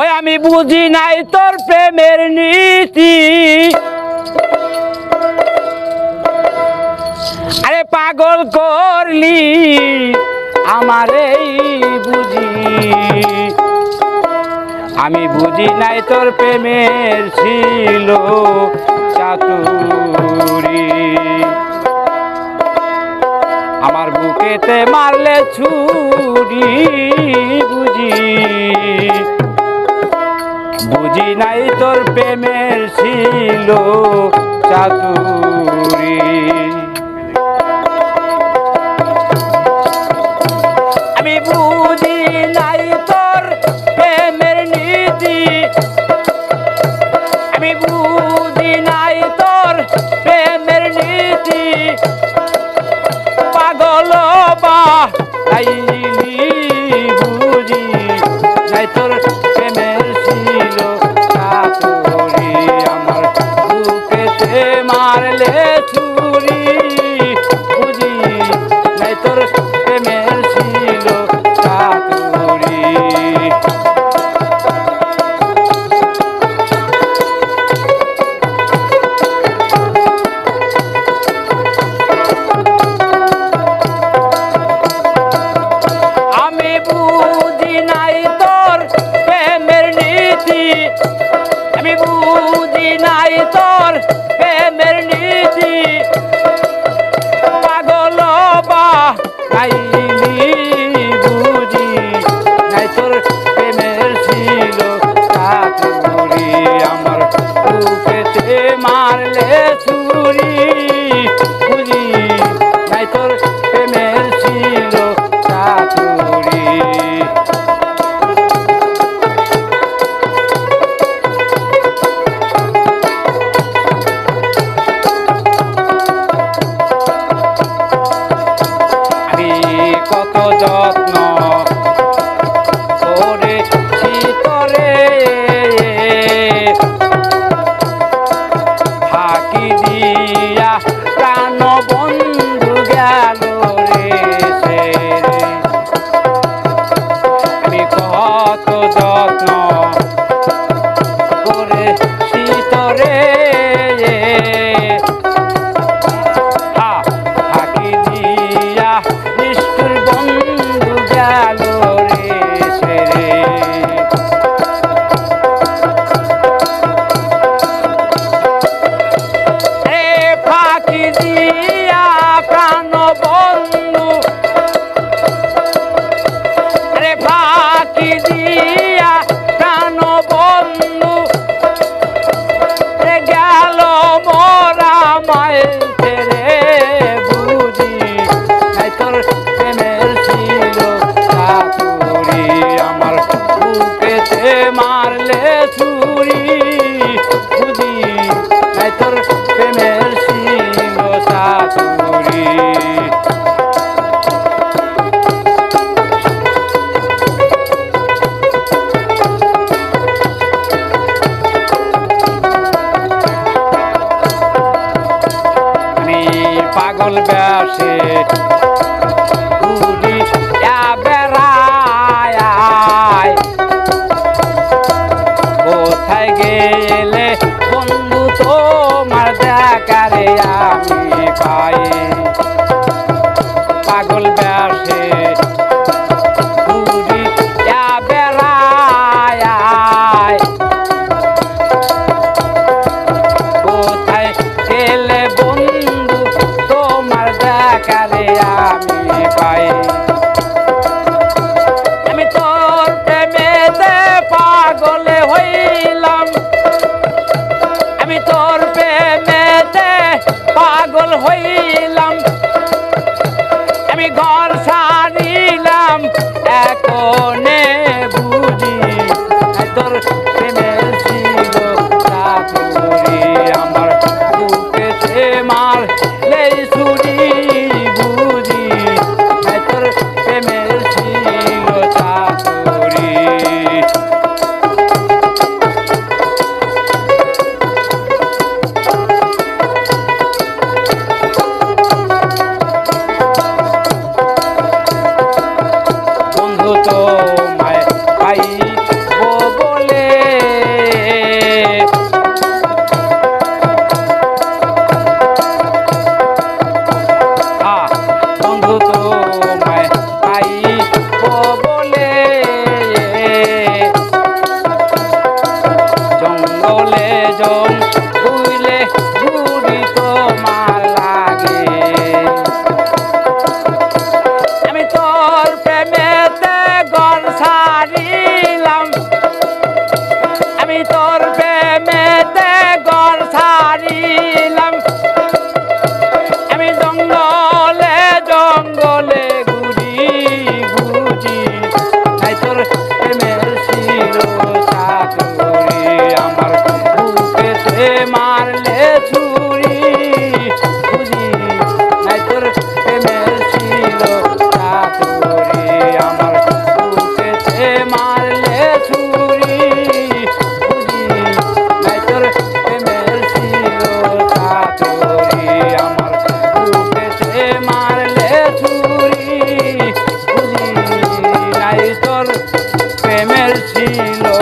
ওই আমি বুঝি নাই তোর প্রেমের নীতি। আরে পাগল করলি আমার এই বুঝি। আমি বুঝি নাই তোর প্রেমের ছিল চাতুরী। কেটে মারলে ছুরি বুঝি। বুঝি নাই তোর প্রেমের ছিল চাতু É. যত্ন Ei. পাগল ব্যাসে। তো ছুরি নাই প্রেমের ছিল